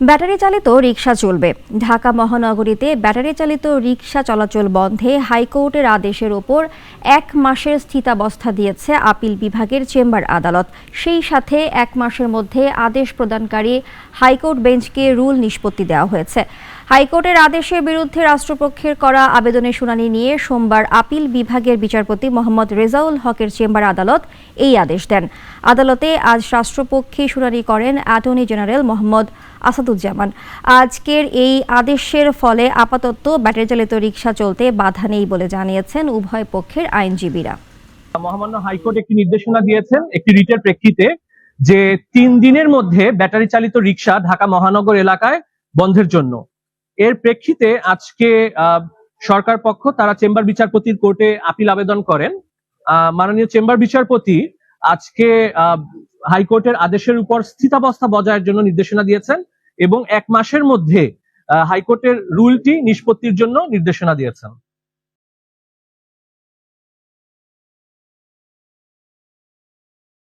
Battery চালিত রিক্সা চলবে। ঢাকা মহানগরীতে ব্যাটারি চালিত রিক্সা চলাচল বন্ধে হাইকোর্টের আদেশের ওপর এক মাসের স্থিতাবস্থা দিয়েছে আপিল বিভাগের চেম্বার আদালত। সেই সাথে এক মাসের মধ্যে আদেশ প্রদানকারী হাইকোর্ট বেঞ্চকে রুল নিষ্পত্তি দেওয়া হয়েছে। হাইকোর্টের আদেশের বিরুদ্ধে রাষ্ট্রপক্ষের করা আবেদনের শুনানি নিয়ে সোমবার আপিল বিভাগের বিচারপতি মোহাম্মদ রেজাউল হকের চেম্বার আদালত এই আদেশ দেন। আদালতে আজ রাষ্ট্রপক্ষে শুনানি করেন অ্যাটর্নি জেনারেল মোহাম্মদ আসাদুজ্জামান। আজকের এই আদেশের ফলে আপাতত ব্যাটারি চালিত রিকশা চলতে বাধা নেই বলে জানিয়েছেন উভয় পক্ষের আইনজীবীরা। মহামান্য হাইকোর্ট একটি নির্দেশনা দিয়েছেন একটি রিটের প্রেক্ষিতে যে তিন দিনের মধ্যে ব্যাটারি চালিত রিক্সা ঢাকা মহানগর এলাকায় বন্ধের জন্য। এর প্রেক্ষিতে আজকে সরকার পক্ষ তারা চেম্বার বিচারপতির কোর্টে আপিল আবেদন করেন। মাননীয় চেম্বার বিচারপতি আজকে হাইকোর্টের আদেশের উপর স্থিতাবস্থা বজায়ের জন্য নির্দেশনা দিয়েছেন এবং এক মাসের মধ্যে হাইকোর্টের রুলটি নিষ্পত্তির জন্য নির্দেশনা দিয়েছেন।